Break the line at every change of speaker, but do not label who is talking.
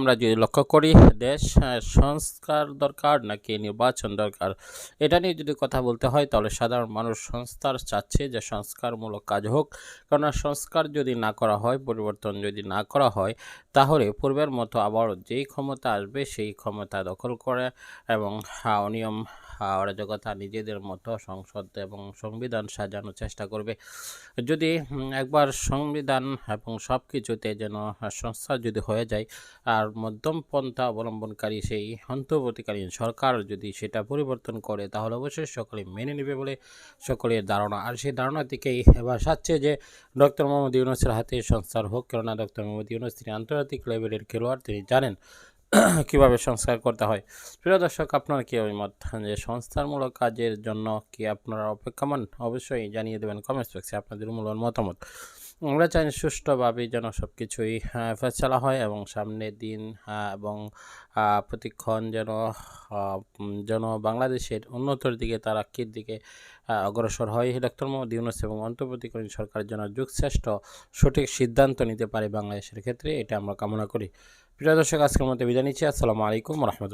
আমরা যদি লক্ষ্য করি, দেশ সংস্কার দরকার নাকি নির্বাচন দরকার? এটা নিয়ে যদি কথা বলতে হয়, তাহলে সাধারণ মানুষ সংস্কার চাচ্ছে যে সংস্কারমূলক কাজ হোক। কেননা সংস্কার যদি না করা হয়, পরিবর্তন যদি না করা হয়, তাহলে পূর্বের মতো আবার যেই ক্ষমতা আসবে, সেই ক্ষমতা দখল করে এবং অনিয়ম অরাজকতা নিজেদের মতো সংসদ এবং সংবিধান সাজানোর চেষ্টা করবে। যদি একবার সংবিধান এবং সব কিছুতে যেন সংস্কার যদি হয়ে যায়, আর মধ্যম পন্থা অবলম্বনকারী সেই অন্তর্বর্তীকালীন সরকার যদি সেটা পরিবর্তন করে, তাহলে অবশ্যই সকলে মেনে নেবে বলে সকলের ধারণা। আর সেই ধারণা থেকেই এবার সাচ্ছে যে, ডক্টর মোহাম্মদ ইউনুসের হাতে সংস্কার হোক, কেননা ডক্টর মোহাম্মদ ইউনুস তিনি আন্তর্জাতিক লেভেলের খেলোয়াড়, তিনি জানেন কীভাবে সংস্কার করতে হয়? প্রিয় দর্শক, আপনার কি অভিমত যে সংস্থারমূলক কাজের জন্য কি আপনারা অপেক্ষমান? অবশ্যই জানিয়ে দেবেন কমেন্টস বক্সে আপনাদের মূল মতামত। আমরা চাই সুষ্ঠুভাবে যেন সব কিছুই ফেসলা হয় এবং সামনের দিন এবং প্রতিক্ষণ যেন যেন বাংলাদেশের উন্নতির দিকে তারাক্কির দিকে অগ্রসর হয়। ডক্টর মোহাম্মদ ইউনুস এবং অন্তর্বর্তীকালীন সরকার যেন যুগশ্রেষ্ঠ সঠিক সিদ্ধান্ত নিতে পারে বাংলাদেশের ক্ষেত্রে, এটা আমরা কামনা করি। প্রিয় দর্শক, আজকের মধ্যে বিদায় নিচ্ছি। আসসালামু আলাইকুম রহমতুল্লাহ।